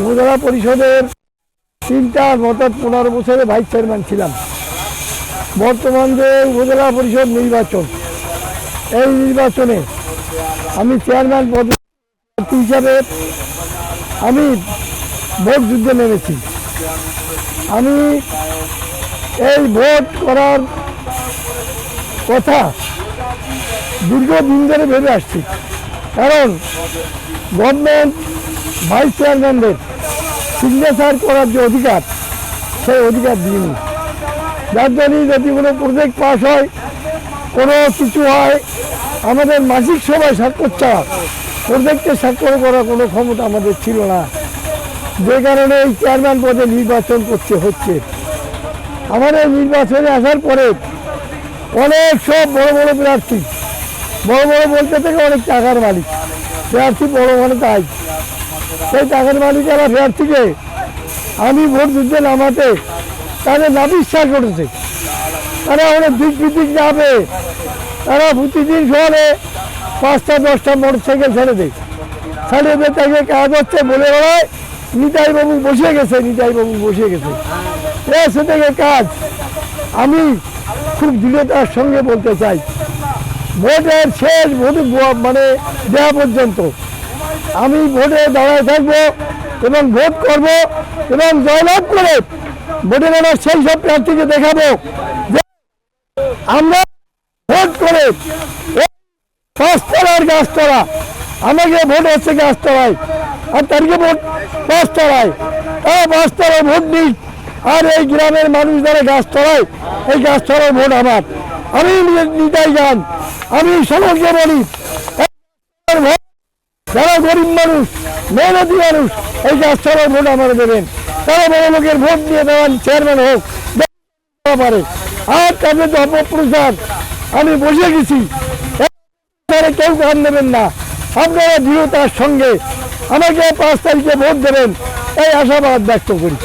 উপজেলা পরিষদের তিনটা অর্থাৎ পনেরো বছরে ভাইস চেয়ারম্যান ছিলাম। বর্তমান যে উপজেলা পরিষদ নির্বাচন, এই নির্বাচনে আমি চেয়ারম্যান পদ হিসাবে আমি ভোট যুদ্ধে নেমেছি। আমি এই ভোট করার কথা দীর্ঘদিন ধরে ভেবে আসছি। কারণ গভর্নমেন্ট ভাইস চেয়ারম্যানদের সিগনেচার করার যে অধিকার, সেই অধিকার দিইনি। যার জন্যই যদি কোনো প্রজেক্ট পাস হয়, কোনো কিছু হয়, আমাদের মাসিক সভায় স্বাক্ষর চাওয়া প্রজেক্টে স্বাক্ষর করার কোনো ক্ষমতা আমাদের ছিল না। যে কারণে এই চেয়ারম্যান পদে নির্বাচন করতে হচ্ছে। আমাদের নির্বাচনে আসার পরে অনেক সব বড় বড় প্রার্থী বড় বড় বলতে থেকে অনেক টাকার মালিক। প্রার্থী বড় মানে তাই। সেই টাকার মালিকেরা প্রার্থীকে, আমি ভোট যুদ্ধে নামাতে তাদের না বিশ্বাস করেছে। তারা অনেক দিক বিদিক যাবে। তারা প্রতিদিন শহরে পাঁচটা, দশটা মোটর সাইকেল ছেড়ে দেয়। ছেড়ে দিয়ে তাকে কাজ হচ্ছে বলে বেড়ায় নিতাই বাবু বসে গেছে নিতাই বাবু বসে গেছে। সে থেকে কাজ। আমি খুব দৃঢ়তার সঙ্গে বলতে চাই। ভোটের শেষ ভোট মানে দেওয়া পর্যন্ত। আমি ভোটে দাঁড়ায় থাকব এবং ভোট করব এবং জয়লাভ করে ভোটে নামার সেই সব প্রার্থীকে দেখাবো আমরা ভোট করে পাঁচতলার গাছতলা, আমাকে ভোট হচ্ছে গাছতলায়, আর তারিখে ভোট পাঁচতলায়। হ্যাঁ পাঁচতলায় ভোট দিই আর এই গ্রামের মানুষ যারা গাছতলায়, এই গাছতলার ভোট আমার। আমি নিতাই গান, আমি সকলকে বলি যারা গরিব মানুষ, মেহনতি মানুষ, এই গাছতলার ভোট আমার দেবেন। তারা বড় লোকের ভোট দিয়ে দেওয়ান চেয়ারম্যান হোক পারে। আর তাদের তো অপপ্রচার, আমি বসে গেছি কেউ গান নেবেন না। আপনারা দৃঢ়তার সঙ্গে আমাকে পাঁচ তারিখে ভোট দেবেন, এই আশাবাদ ব্যক্ত করি।